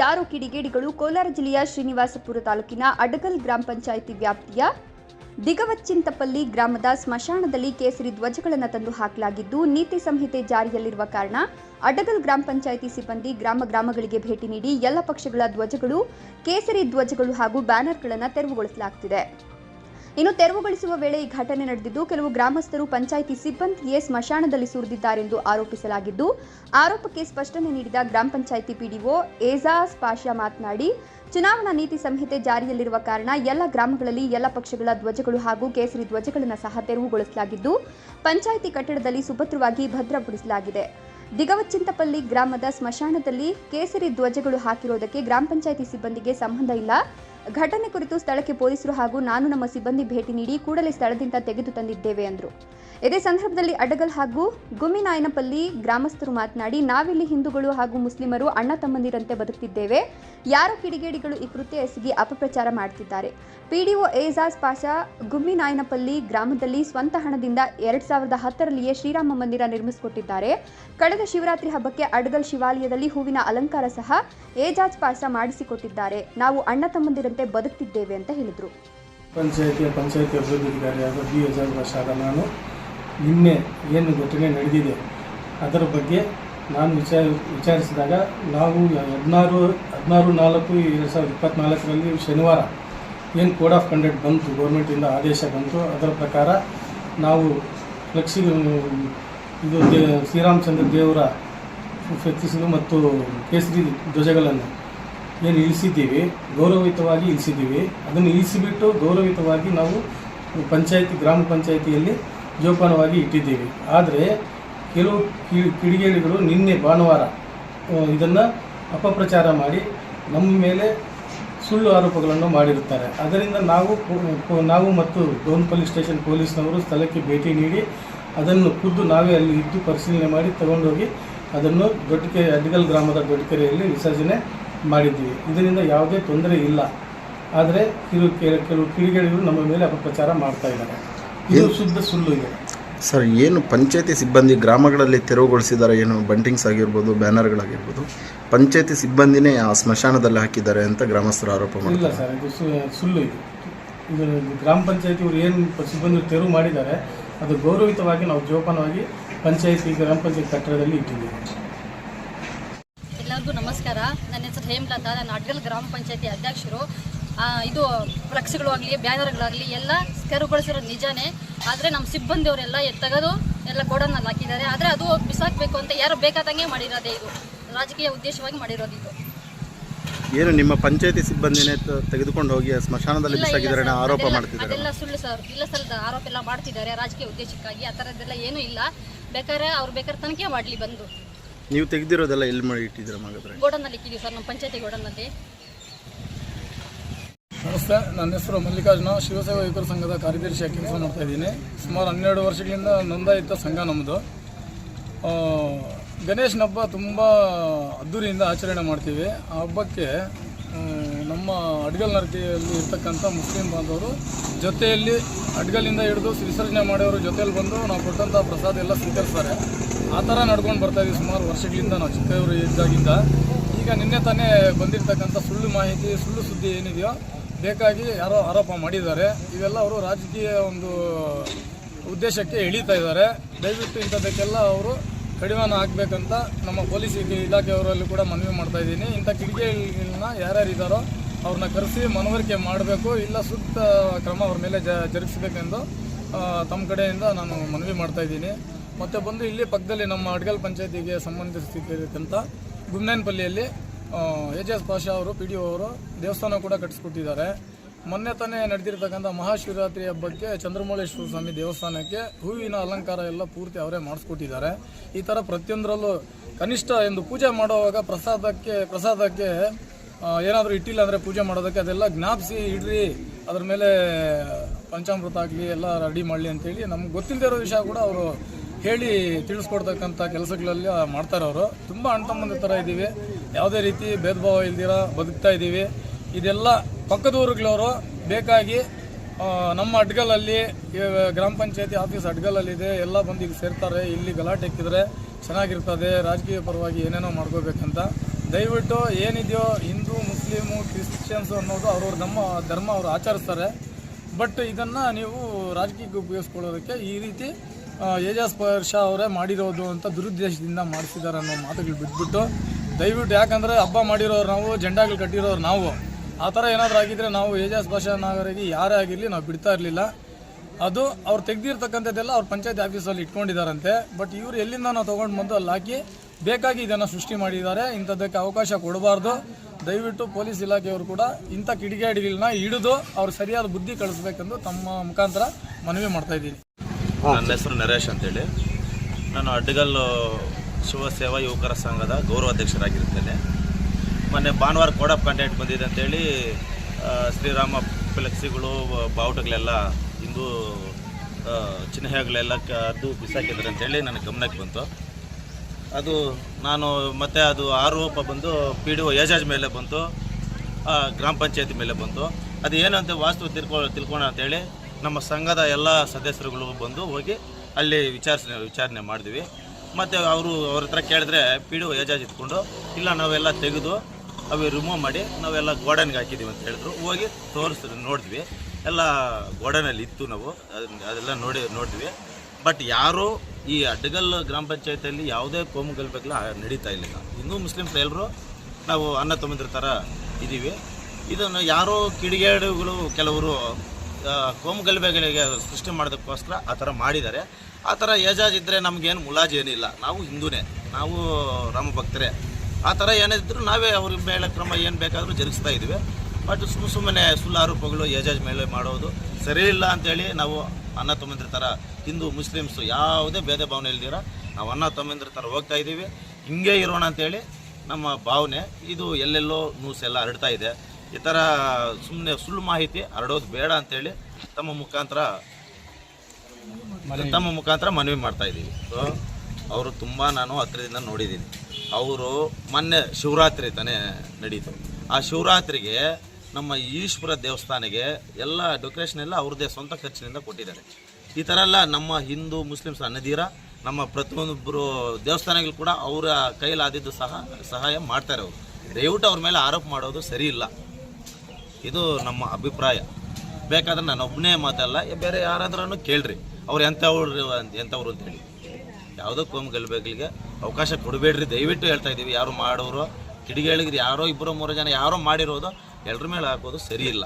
ಯಾರೋ ಕಿಡಿಗೇಡಿಗಳು? ಕೋಲಾರ ಜಿಲ್ಲೆಯ ಶ್ರೀನಿವಾಸಪುರ ತಾಲೂಕಿನ ಅಡಗಲ್ ಗ್ರಾಮ ಪಂಚಾಯಿತಿ ವ್ಯಾಪ್ತಿಯ ದಿಗವಚ್ಚಿಂತಪಲ್ಲಿ ಗ್ರಾಮದ ಸ್ಮಶಾನದಲ್ಲಿ ಕೇಸರಿ ಧ್ವಜಗಳನ್ನು ತಂದು ಹಾಕಲಾಗಿದ್ದು, ನೀತಿ ಸಂಹಿತೆ ಜಾರಿಯಲ್ಲಿರುವ ಕಾರಣ ಅಡಗಲ್ ಗ್ರಾಮ ಪಂಚಾಯಿತಿ ಸಿಬ್ಬಂದಿ ಗ್ರಾಮ ಗ್ರಾಮಗಳಿಗೆ ಭೇಟಿ ನೀಡಿ ಎಲ್ಲ ಪಕ್ಷಗಳ ಧ್ವಜಗಳು, ಕೇಸರಿ ಧ್ವಜಗಳು ಹಾಗೂ ಬ್ಯಾನರ್ಗಳನ್ನು ತೆರವುಗೊಳಿಸಲಾಗುತ್ತಿದೆ ಇನ್ನು ತೆರವುಗೊಳಿಸುವ ವೇಳೆ ಈ ಘಟನೆ ನಡೆದಿದ್ದು, ಕೆಲವು ಗ್ರಾಮಸ್ಥರು, ಪಂಚಾಯಿತಿ ಸಿಬ್ಬಂದಿಯೇ ಸ್ಮಶಾನದಲ್ಲಿ ಸುರಿದಿದ್ದಾರೆಂದು ಆರೋಪಿಸಲಾಗಿದ್ದು, ಆರೋಪಕ್ಕೆ ಸ್ಪಷ್ಟನೆ ನೀಡಿದ ಗ್ರಾಮ ಪಂಚಾಯಿತಿ ಪಿಡಿಒ ಏಜಾಸ್ ಪಾಷಾ ಮಾತನಾಡಿ, ಚುನಾವಣಾ ನೀತಿ ಸಂಹಿತೆ ಜಾರಿಯಲ್ಲಿರುವ ಕಾರಣ ಎಲ್ಲ ಗ್ರಾಮಗಳಲ್ಲಿ ಎಲ್ಲ ಪಕ್ಷಗಳ ಧ್ವಜಗಳು ಹಾಗೂ ಕೇಸರಿ ಧ್ವಜಗಳನ್ನು ಸಹ ತೆರವುಗೊಳಿಸಲಾಗಿದ್ದು, ಪಂಚಾಯಿತಿ ಕಟ್ಟಡದಲ್ಲಿ ಸುಭದ್ರವಾಗಿ ಭದ್ರಪಡಿಸಲಾಗಿದೆ ದಿಗವಚ್ಚಿಂತಪಲ್ಲಿ ಗ್ರಾಮದ ಸ್ಮಶಾನದಲ್ಲಿ ಕೇಸರಿ ಧ್ವಜಗಳು ಹಾಕಿರೋದಕ್ಕೆ ಗ್ರಾಮ ಪಂಚಾಯಿತಿ ಸಿಬ್ಬಂದಿಗೆ ಸಂಬಂಧ ಇಲ್ಲ. ಘಟನೆ ಕುರಿತು ಸ್ಥಳಕ್ಕೆ ಪೊಲೀಸರು ಹಾಗೂ ನಾನು ನಮ್ಮ ಸಿಬ್ಬಂದಿ ಭೇಟಿ ನೀಡಿ ಕೂಡಲೇ ಸ್ಥಳದಿಂದ ತೆಗೆದು ತಂದಿದ್ದೇವೆ ಎಂದರು ಇದೇ ಸಂದರ್ಭದಲ್ಲಿ ಅಡಗಲ್ ಹಾಗೂ ಗುಮ್ಮಿನಾಯನಪಲ್ಲಿ ಗ್ರಾಮಸ್ಥರು ಮಾತನಾಡಿ, ನಾವಿಲ್ಲಿ ಹಿಂದೂಗಳು ಹಾಗೂ ಮುಸ್ಲಿಮರು ಅಣ್ಣ ತಮ್ಮಂದಿರಂತೆ ಬದುಕ್ತಿದ್ದೇವೆ. ಯಾರೋ ಕಿಡಿಗೇಡಿಗಳು ಈ ಕೃತ್ಯ ಎಸಗಿ ಅಪಪ್ರಚಾರ ಮಾಡ್ತಿದ್ದಾರೆ. ಪಿಡಿಒ ಏಜಾಜ್ ಪಾಷಾ, ಗುಮ್ಮಿನಾಯನಪಲ್ಲಿ ಗ್ರಾಮದಲ್ಲಿ ಸ್ವಂತ ಹಣದಿಂದ ಎರಡ್ ಸಾವಿರದ ಹತ್ತರಲ್ಲಿಯೇ ಶ್ರೀರಾಮ ಮಂದಿರ ನಿರ್ಮಿಸಿಕೊಟ್ಟಿದ್ದಾರೆ. ಕಳೆದ ಶಿವರಾತ್ರಿ ಹಬ್ಬಕ್ಕೆ ಅಡಗಲ್ ಶಿವಾಲಯದಲ್ಲಿ ಹೂವಿನ ಅಲಂಕಾರ ಸಹ ಏಜಾಜ್ ಪಾಷಾ ಮಾಡಿಸಿಕೊಟ್ಟಿದ್ದಾರೆ. ನಾವು ಅಣ್ಣ ತಮ್ಮಂದಿರಂತೆ ಬದುಕ್ತಿದ್ದೇವೆ ಅಂತ ಹೇಳಿದರು. ಪಂಚಾಯತಿ, ಪಂಚಾಯಿತಿ ಅಭಿವೃದ್ಧಿ ಬಿ ಭಾಷಾದ ನಾನು ನಿನ್ನೆ ಏನು ಘಟನೆ ನಡೆದಿದೆ, ಅದರ ಬಗ್ಗೆ ನಾನು ವಿಚಾರ, ವಿಚಾರಿಸಿದಾಗ ನಾವು ಹದಿನಾರು ಹದಿನಾರು ನಾಲ್ಕು ಎರಡು ಸಾವಿರದ ಇಪ್ಪತ್ತ್ನಾಲ್ಕರಲ್ಲಿ ಶನಿವಾರ ಏನು ಕೋಡ್ ಆಫ್ ಕಂಡಕ್ಟ್ ಬಂತು, ಗೌರ್ಮೆಂಟಿಂದ ಆದೇಶ ಬಂತು, ಅದರ ಪ್ರಕಾರ ನಾವು ಫ್ಲೆಕ್ಸಿ, ಇದು ಶ್ರೀರಾಮಚಂದ್ರ ದೇವರ ಫ್ಲೆಕ್ಸಿಗಳು ಮತ್ತು ಕೇಸರಿ ಧ್ವಜಗಳನ್ನು ಏನು ಇಳಿಸಿದ್ದೀವಿ, ಗೌರವಯುತವಾಗಿ ಇಳಿಸಿದ್ದೀವಿ. ಅದನ್ನು ಇಳಿಸಿಬಿಟ್ಟು ಗೌರವಯುತವಾಗಿ ನಾವು ಪಂಚಾಯತಿ, ಗ್ರಾಮ ಪಂಚಾಯಿತಿಯಲ್ಲಿ ಜೋಪಾನವಾಗಿ ಇಟ್ಟಿದ್ದೀವಿ. ಆದರೆ ಕೆಲವು ಕಿ- ಕಿಡಿಗೇಡಿಗಳು ನಿನ್ನೆ ಭಾನುವಾರ ಇದನ್ನು ಅಪಪ್ರಚಾರ ಮಾಡಿ ನಮ್ಮ ಮೇಲೆ ಸುಳ್ಳು ಆರೋಪಗಳನ್ನು ಮಾಡಿರುತ್ತಾರೆ. ಅದರಿಂದ ನಾವು ನಾವು ಮತ್ತು ಡೋನ್ಪಲ್ಲಿ ಸ್ಟೇಷನ್ ಪೊಲೀಸ್ನವರು ಸ್ಥಳಕ್ಕೆ ಭೇಟಿ ನೀಡಿ ಅದನ್ನು ಖುದ್ದು ನಾವೇ ಅಲ್ಲಿ ಇದ್ದು ಪರಿಶೀಲನೆ ಮಾಡಿ ತಗೊಂಡೋಗಿ ಅದನ್ನು ದೊಡ್ಡಕೆರೆ, ಅಡ್ಗಲ್ ಗ್ರಾಮದ ದೊಡ್ಡಕೆರೆಯಲ್ಲಿ ವಿಸರ್ಜನೆ ಮಾಡಿದ್ದೀವಿ. ಇದರಿಂದ ಯಾವುದೇ ತೊಂದರೆ ಇಲ್ಲ. ಆದರೆ ಕೆಲವು ಕೆಲವು ಕಿಡಿಗೇಡಿಗಳು ನಮ್ಮ ಮೇಲೆ ಅಪಪ್ರಚಾರ ಮಾಡ್ತಾ ಇದ್ದಾರೆ. ಇದು ಶುದ್ಧ ಸುಳ್ಳು ಇದೆ. ಸರ್ ಏನು ಪಂಚಾಯತಿ ಸಿಬ್ಬಂದಿ ಗ್ರಾಮಗಳಲ್ಲಿ ತೆರವುಗೊಳಿಸಿದ್ದಾರೆ ಏನು ಬಂಟಿಂಗ್ಸ್ ಆಗಿರ್ಬೋದು ಬ್ಯಾನರ್ಗಳಾಗಿರ್ಬೋದು ಪಂಚಾಯತಿ ಸಿಬ್ಬಂದಿನೇ ಆ ಸ್ಮಶಾನದಲ್ಲಿ ಹಾಕಿದ್ದಾರೆ ಅಂತ ಗ್ರಾಮಸ್ಥರು ಆರೋಪ ಇಲ್ಲ ಮಾಡ್ತಾರೆ. ಸರ್ ಇದು ಸು- ಸುಳ್ಳು ಇದು. ಇದು ಗ್ರಾಮ ಪಂಚಾಯತಿಯವರು ಏನು ಸಿಬ್ಬಂದಿ ತೆರವು ಮಾಡಿದ್ದಾರೆ ಅದು ಗೌರವಿತವಾಗಿ ನಾವು ಜೋಪಾನವಾಗಿ ಪಂಚಾಯತಿ ಗ್ರಾಮ ಪಂಚಾಯತ್ ಕಟ್ಟಡದಲ್ಲಿ ಇಟ್ಟಿದ್ದೀವಿ. ನನ್ನ ಹೆಸರು ಹೇಮಲತಾ ನಾನು ಅಡ್ಗಲ್ ಗ್ರಾಮ ಪಂಚಾಯತಿ ಅಧ್ಯಕ್ಷರು. ಆ, ಇದು ಫ್ಲೆಕ್ಸ್ಗಳು ಆಗಲಿ ಬ್ಯಾನರ್ಗಳಾಗಲಿ ಎಲ್ಲ ತೆರವುಗೊಳಿಸಿರೋ ನಿಜಾನೇ. ಆದರೆ ನಮ್ಮ ಸಿಬ್ಬಂದಿಯವರೆಲ್ಲ ತೆಗೆದು ಎಲ್ಲ ಗೋಡನ್ನಲ್ಲಿ ಹಾಕಿದ್ದಾರೆ. ಆದರೆ ಅದು ಬಿಸಾಕಬೇಕು ಅಂತ ಯಾರು ಬೇಕಾದಂಗೆ ಮಾಡಿರೋದೇ ಇದು. ರಾಜಕೀಯ ಉದ್ದೇಶವಾಗಿ ಮಾಡಿರೋದು ಇದು. ಏನು ನಿಮ್ಮ ಪಂಚಾಯತಿ ಸಿಬ್ಬಂದಿನೇ ತೆಗೆದುಕೊಂಡು ಹೋಗಿ ಸ್ಮಶಾನದಲ್ಲಿ ಬಿಸಾಕಿದ್ದಾರೆ ಆರೋಪ ಮಾಡ್ತಿದ್ದಾರೆ ಅದೆಲ್ಲ ಸುಳ್ಳು ಸರ್. ಇಲ್ಲ ಸರ್ ಆರೋಪ ಎಲ್ಲ ಮಾಡ್ತಿದ್ದಾರೆ ರಾಜಕೀಯ ಉದ್ದೇಶಕ್ಕಾಗಿ. ಆ ಥರದ್ದೆಲ್ಲ ಏನೂ ಇಲ್ಲ. ಬೇಕಾದ್ರೆ ಅವ್ರು ಬೇಕಾದ್ರೆ ತನಿಖೆ ಮಾಡಲಿ ಬಂದು. ನೀವು ತೆಗೆದಿರೋದೆಲ್ಲ ಎಲ್ಲಿ ಮಾಡಿ ಇಟ್ಟಿದ್ದೀರ ಮಗದ್ರೆ ಗೋಡನ್ನಲ್ಲಿ ಇಕ್ಕಿದ್ದೀವಿ ಸರ್ ನಮ್ಮ ಪಂಚಾಯತಿ ಗೋಡನ್ನಲ್ಲಿ. ನಮಸ್ತೆ ನನ್ನ ಹೆಸರು ಮಲ್ಲಿಕಾರ್ಜುನ. ಶಿವಸೇವಾ ಯುವಕರ ಸಂಘದ ಕಾರ್ಯದರ್ಶಿಯಾಗಿ ಕೆಲಸ ಮಾಡ್ತಾ ಇದ್ದೀನಿ. ಸುಮಾರು ಹನ್ನೆರಡು ವರ್ಷಗಳಿಂದ ನೋಂದಾಯಿತ ಸಂಘ ನಮ್ಮದು. ಆ, ಗಣೇಶನ ಹಬ್ಬ ತುಂಬ ಅದ್ದೂರಿಯಿಂದ ಆಚರಣೆ ಮಾಡ್ತೀವಿ. ಆ ಹಬ್ಬಕ್ಕೆ ನಮ್ಮ ಅಡ್ಗಲ್ ನರಕಿಯಲ್ಲಿ ಇರ್ತಕ್ಕಂಥ ಮುಸ್ಲಿಂ ಬಾಂಧವರು ಜೊತೆಯಲ್ಲಿ ಅಡ್ಗಲಿಂದ ಹಿಡಿದು ವಿಸರ್ಜನೆ ಮಾಡೋರು ಜೊತೆಯಲ್ಲಿ ಬಂದು ನಾವು ಕೊಟ್ಟಂಥ ಪ್ರಸಾದ ಎಲ್ಲ ಸ್ವೀಕರಿಸ್ತಾರೆ. ಆ ಥರ ನಡ್ಕೊಂಡು ಬರ್ತಾ ಇದ್ದೀವಿ ಸುಮಾರು ವರ್ಷಗಳಿಂದ ನಾವು ಚಿಕ್ಕವರು ಇದ್ದಾಗಿಂದ. ಈಗ ನಿನ್ನೆ ತಾನೇ ಬಂದಿರತಕ್ಕಂಥ ಸುಳ್ಳು ಮಾಹಿತಿ, ಸುಳ್ಳು ಸುದ್ದಿ ಏನಿದೆಯೋ, ಬೇಕಾಗಿ ಯಾರೋ ಆರೋಪ ಮಾಡಿದ್ದಾರೆ. ಇವೆಲ್ಲ ಅವರು ರಾಜಕೀಯ ಒಂದು ಉದ್ದೇಶಕ್ಕೆ ಎಳೀತಾ ಇದ್ದಾರೆ. ದಯವಿಟ್ಟು ಇಂಥದ್ದಕ್ಕೆಲ್ಲ ಅವರು ಕಡಿವಾಣ ಹಾಕಬೇಕಂತ ನಮ್ಮ ಪೊಲೀಸ್ ಇಲ- ಇಲಾಖೆಯವರಲ್ಲಿ ಕೂಡ ಮನವಿ ಮಾಡ್ತಾ ಇದ್ದೀನಿ. ಇಂಥ ಕಿಡಿಗೇಗಳನ್ನ ಯಾರ್ಯಾರು ಇದ್ದಾರೋ ಅವ್ರನ್ನ ಕರೆಸಿ ಮನವರಿಕೆ ಮಾಡಬೇಕು, ಇಲ್ಲ ಸೂಕ್ತ ಕ್ರಮ ಅವ್ರ ಮೇಲೆ ಜ ಜರುಗಿಸಬೇಕೆಂದು ತಮ್ಮ ಕಡೆಯಿಂದ ನಾನು ಮನವಿ ಮಾಡ್ತಾ ಇದ್ದೀನಿ. ಮತ್ತು ಬಂದು ಇಲ್ಲಿ ಪಕ್ಕದಲ್ಲಿ ನಮ್ಮ ಅಡ್ಗಲ್ ಪಂಚಾಯತಿಗೆ ಸಂಬಂಧಿಸಿರ್ತಕ್ಕಂಥ ಗುಮ್ನೇನಪಲ್ಲಿಯಲ್ಲಿ ಎಚ್ ಎಸ್ ಪಾಷಾ ಅವರು, ಪಿ ಡಿ ಒ ಅವರು ದೇವಸ್ಥಾನ ಕೂಡ ಕಟ್ಟಿಸ್ಕೊಟ್ಟಿದ್ದಾರೆ. ಮೊನ್ನೆ ತಾನೇ ನಡೆದಿರ್ತಕ್ಕಂಥ ಮಹಾಶಿವರಾತ್ರಿ ಹಬ್ಬಕ್ಕೆ ಚಂದ್ರಮೌಳೇಶ್ವರ ಸ್ವಾಮಿ ದೇವಸ್ಥಾನಕ್ಕೆ ಹೂವಿನ ಅಲಂಕಾರ ಎಲ್ಲ ಪೂರ್ತಿ ಅವರೇ ಮಾಡಿಸ್ಕೊಟ್ಟಿದ್ದಾರೆ. ಈ ಥರ ಪ್ರತಿಯೊಂದರಲ್ಲೂ ಕನಿಷ್ಠ ಎಂದು ಪೂಜೆ ಮಾಡುವಾಗ ಪ್ರಸಾದಕ್ಕೆ ಪ್ರಸಾದಕ್ಕೆ ಏನಾದರೂ ಇಟ್ಟಿಲ್ಲ ಅಂದರೆ ಪೂಜೆ ಮಾಡೋದಕ್ಕೆ ಅದೆಲ್ಲ ಜ್ಞಾಪಿಸಿ ಇಡ್ರಿ, ಅದ್ರ ಮೇಲೆ ಪಂಚಾಮೃತ ಆಗಲಿ, ಎಲ್ಲ ರೆಡಿ ಮಾಡಲಿ ಅಂತೇಳಿ ನಮ್ಗೆ ಗೊತ್ತಿಲ್ಲದೆ ಇರೋ ವಿಷಯ ಕೂಡ ಅವರು ಹೇಳಿ ತಿಳಿಸ್ಕೊಡ್ತಕ್ಕಂಥ ಕೆಲಸಗಳಲ್ಲಿ ಮಾಡ್ತಾರೆ ಅವರು. ತುಂಬ ಅಣ್ತಮ್ಮಂದ ಥರ ಇದ್ದೀವಿ. ಯಾವುದೇ ರೀತಿ ಭೇದ ಭಾವ ಇಲ್ದಿರೋ ಬದುಕ್ತಾ ಇದ್ದೀವಿ. ಇದೆಲ್ಲ ಪಕ್ಕದ ಊರುಗಳವರು ಬೇಕಾಗಿ ನಮ್ಮ ಅಡ್ಗಲಲ್ಲಿ ಗ್ರಾಮ ಪಂಚಾಯತಿ ಆಫೀಸ್ ಅಡ್ಗಲಲ್ಲಿದೆ. ಎಲ್ಲ ಬಂದು ಇಲ್ಲಿ ಸೇರ್ತಾರೆ. ಇಲ್ಲಿ ಗಲಾಟೆ ಹಾಕಿದರೆ ಚೆನ್ನಾಗಿರ್ತದೆ. ರಾಜಕೀಯ ಪರವಾಗಿ ಏನೇನೋ ಮಾಡ್ಕೋಬೇಕಂತ. ದಯವಿಟ್ಟು ಏನಿದೆಯೋ ಹಿಂದೂ, ಮುಸ್ಲಿಮು, ಕ್ರಿಶ್ಚಿಯನ್ಸು ಅನ್ನೋದು ಅವ್ರವ್ರ ನಮ್ಮ ಧರ್ಮ ಅವರು ಆಚರಿಸ್ತಾರೆ. ಬಟ್ ಇದನ್ನು ನೀವು ರಾಜಕೀಯಕ್ಕೆ ಉಪಯೋಗಿಸ್ಕೊಳ್ಳೋದಕ್ಕೆ ಈ ರೀತಿ ಏಜಾಸ್ ಸ್ಪರ್ಶ ಅವರೇ ಮಾಡಿರೋದು ಅಂತ ದುರುದ್ದೇಶದಿಂದ ಮಾಡಿಸಿದ್ದಾರೆ ಅನ್ನೋ ಮಾತುಗಳು ಬಿಟ್ಬಿಟ್ಟು, ದಯವಿಟ್ಟು ಯಾಕಂದರೆ ಹಬ್ಬ ಮಾಡಿರೋರು ನಾವು, ಜೆಂಡಾಗಳು ಕಟ್ಟಿರೋರು ನಾವು. ಆ ಥರ ಏನಾದರೂ ಆಗಿದ್ದರೆ ನಾವು ಏಜಾಸ್ ಭಾಷಾ ನಾಗರಿಗೆ ಯಾರೇ ಆಗಿರಲಿ ನಾವು ಬಿಡ್ತಾ ಇರಲಿಲ್ಲ. ಅದು ಅವ್ರು ತೆಗ್ದಿರ್ತಕ್ಕಂಥದ್ದೆಲ್ಲ ಅವ್ರ ಪಂಚಾಯತ್ ಆಫೀಸಲ್ಲಿ ಇಟ್ಕೊಂಡಿದ್ದಾರಂತೆ. ಬಟ್ ಇವರು ಎಲ್ಲಿಂದ ನಾವು ತೊಗೊಂಡು ಬಂದು ಅಲ್ಲಿ ಹಾಕಿ ಬೇಕಾಗಿ ಇದನ್ನು ಸೃಷ್ಟಿ ಮಾಡಿದ್ದಾರೆ. ಇಂಥದ್ದಕ್ಕೆ ಅವಕಾಶ ಕೊಡಬಾರ್ದು. ದಯವಿಟ್ಟು ಪೊಲೀಸ್ ಇಲಾಖೆಯವರು ಕೂಡ ಇಂಥ ಕಿಡಿಗೇಡಿಗಳನ್ನ ಹಿಡಿದು ಅವ್ರು ಸರಿಯಾದ ಬುದ್ಧಿ ಕಳಿಸ್ಬೇಕೆಂದು ತಮ್ಮ ಮುಖಾಂತರ ಮನವಿ ಮಾಡ್ತಾ ಇದ್ದೀನಿ. ನನ್ನ ಹೆಸರು ನರೇಶ್ ಅಂತೇಳಿ. ನಾನು ಅಡ್ಡಗಲ್ಲು ಶಿವಸೇವಾ ಯುವಕರ ಸಂಘದ ಗೌರವಾಧ್ಯಕ್ಷರಾಗಿರ್ತೇನೆ ಮೊನ್ನೆ ಭಾನುವಾರ ಕೋಡ್ ಕಂಟೆಂಟ್ ಬಂದಿದೆ ಅಂತೇಳಿ ಶ್ರೀರಾಮ ಫ್ಲೆಕ್ಸಿಗಳು ಬಾವುಟಗಳೆಲ್ಲ ಹಿಂದೂ ಚಿಹ್ನೆಗಳೆಲ್ಲ ಅದು ಬಿಸಾಕಿದ್ದಾರೆ ಅಂತೇಳಿ ನನಗೆ ಗಮನಕ್ಕೆ ಬಂತು. ಅದು ನಾನು ಮತ್ತೆ ಅದು ಆರೋಪ ಬಂದು ಪಿ ಡಿ ಒ ಏಜಾಜ್ ಮೇಲೆ ಬಂತು ಗ್ರಾಮ ಪಂಚಾಯತಿ ಮೇಲೆ ಬಂತು. ಅದು ಏನು ಅಂತ ವಾಸ್ತು ತಿಳ್ಕೊ ತಿಳ್ಕೊಳ ಅಂತೇಳಿ ನಮ್ಮ ಸಂಘದ ಎಲ್ಲ ಸದಸ್ಯರುಗಳು ಬಂದು ಹೋಗಿ ಅಲ್ಲಿ ವಿಚಾರಿಸ ವಿಚಾರಣೆ ಮಾಡಿದ್ವಿ. ಮತ್ತು ಅವರು ಅವ್ರ ಹತ್ರ ಕೇಳಿದ್ರೆ ಪಿ ಡಿ ಒ ಏಜಾಜ್ ಇಟ್ಕೊಂಡು, ಇಲ್ಲ, ನಾವೆಲ್ಲ ತೆಗೆದು ಅವು ರಿಮೂವ್ ಮಾಡಿ, ನಾವೆಲ್ಲ ಗೋಡನ್ಗೆ ಹಾಕಿದ್ದೀವಿ ಅಂತ ಹೇಳಿದ್ರು. ಹೋಗಿ ತೋರಿಸ್ ನೋಡಿದ್ವಿ. ಎಲ್ಲ ಗೋಡನಲ್ಲಿ ಇತ್ತು ನಾವು. ಅದೆಲ್ಲ ನೋಡಿ, ನೋಡಿದ್ವಿ. ಬಟ್ ಯಾರೂ ಈ ಅಡ್ಡಗಲ್ ಗ್ರಾಮ ಪಂಚಾಯತಿಯಲ್ಲಿ ಯಾವುದೇ ಕೋಮು ಗಲಭೆಗಳು ನಡೀತಾ ಇಲ್ಲ ಹಿಂದೂ ಮುಸ್ಲಿಮ್ಸ್ ಎಲ್ಲರೂ ನಾವು ಅನ್ನ ತಮ್ಮದ್ರ ಥರ ಇದ್ದೀವಿ ಇದನ್ನು ಯಾರೋ ಕಿಡಿಗೇಡುಗಳು ಕೆಲವರು ಆ, ಕೋಮು ಗಲಭೆಗಳಿಗೆ ಸೃಷ್ಟಿ ಮಾಡೋದಕ್ಕೋಸ್ಕರ ಆ ಥರ ಮಾಡಿದ್ದಾರೆ. ಆ ಥರ ಏಜಾಜ್ ಇದ್ದರೆ ನಮಗೇನು ಮುಲಾಜ್ ಏನಿಲ್ಲ. ನಾವು ಹಿಂದೂನೇ. ನಾವು ರಾಮ ಭಕ್ತರೇ. ಆ ಥರ ಏನಿದ್ರು ನಾವೇ ಅವ್ರ ಮೇಲೆ ಕ್ರಮ ಏನು ಬೇಕಾದರೂ ಜರುಗಿಸ್ತಾ ಇದ್ದೀವಿ. ಬಟ್ ಸುಮ್ಮ ಸುಮ್ಮನೆ ಸುಳ್ಳು ಆರೋಪಗಳು ಏಜಾಜ್ ಮೇಲೆ ಮಾಡೋದು ಸರಿ ಇಲ್ಲ ಅಂತೇಳಿ ನಾವು ಅನ್ನ ತಮ್ಮಂದ್ರ ಥರ ಹಿಂದೂ ಮುಸ್ಲಿಮ್ಸು ಯಾವುದೇ ಭೇದ ಭಾವನೆ ಇಲ್ದಿರ ನಾವು ಅನ್ನ ತಮ್ಮಂದ್ರ ಥರ ಹೋಗ್ತಾ ಇದ್ದೀವಿ. ಹಿಂಗೆ ಇರೋಣ ಅಂತೇಳಿ ನಮ್ಮ ಭಾವನೆ. ಇದು ಎಲ್ಲೆಲ್ಲೋ ನ್ಯೂಸ್ ಎಲ್ಲ ಹರಡ್ತಾ ಇದೆ. ಈ ಥರ ಸುಮ್ಮನೆ ಸುಳ್ಳು ಮಾಹಿತಿ ಹರಡೋದು ಬೇಡ ಅಂತೇಳಿ ತಮ್ಮ ಮುಖಾಂತರ ತಮ್ಮ ಮುಖಾಂತರ ಮನವಿ ಮಾಡ್ತಾ ಇದ್ದೀವಿ. ಸೊ ಅವರು ತುಂಬ ನಾನು ಹತ್ತಿರದಿಂದ ನೋಡಿದ್ದೀನಿ. ಅವರು ಮೊನ್ನೆ ಶಿವರಾತ್ರಿ ತಾನೇ ನಡೀತು. ಆ ಶಿವರಾತ್ರಿಗೆ ನಮ್ಮ ಈಶ್ವರ ದೇವಸ್ಥಾನಕ್ಕೆ ಎಲ್ಲ ಡೆಕೋರೇಷನ್ ಎಲ್ಲ ಅವ್ರದ್ದೇ ಸ್ವಂತ ಖರ್ಚಿನಿಂದ ಕೊಟ್ಟಿದ್ದಾರೆ. ಈ ಥರ ಎಲ್ಲ ನಮ್ಮ ಹಿಂದೂ ಮುಸ್ಲಿಮ್ಸ್ ಅನ್ನದೀರ ನಮ್ಮ ಪ್ರತಿಯೊಬ್ಬರು ದೇವಸ್ಥಾನಗಳು ಕೂಡ ಅವರ ಕೈಲಾದಿದ್ದು ಸಹ ಸಹಾಯ ಮಾಡ್ತಾರೆ ಅವರು. ದಯವಿಟ್ಟು ಅವ್ರ ಮೇಲೆ ಆರೋಪ ಮಾಡೋದು ಸರಿ ಇಲ್ಲ. ಇದು ನಮ್ಮ ಅಭಿಪ್ರಾಯ. ಬೇಕಾದ್ರೆ ನಾನು ಒಬ್ಬನೇ ಮಾತಲ್ಲ ಬೇರೆ ಯಾರಾದ್ರೂ ಕೇಳ್ರಿ. ಅವ್ರು ಎಂಥವ್ರು ಎಂಥವ್ರು ಅಂತೇಳಿ ಯಾವುದೋ ಕೋಮ್ ಗಲಭೆಗಳಿಗೆ ಅವಕಾಶ ಕೊಡಬೇಡ್ರಿ, ದಯವಿಟ್ಟು ಹೇಳ್ತಾ ಇದ್ದೀವಿ ಯಾರು ಮಾಡೋರು, ಕಿಡಿಗೇಳಿಗ್ರಿ, ಯಾರೋ ಇಬ್ಬರು ಮೂರು ಜನ ಯಾರೋ ಮಾಡಿರೋದು ಎಲ್ಲರ ಮೇಲೆ ಹಾಕೋದು ಸರಿ ಇಲ್ಲ.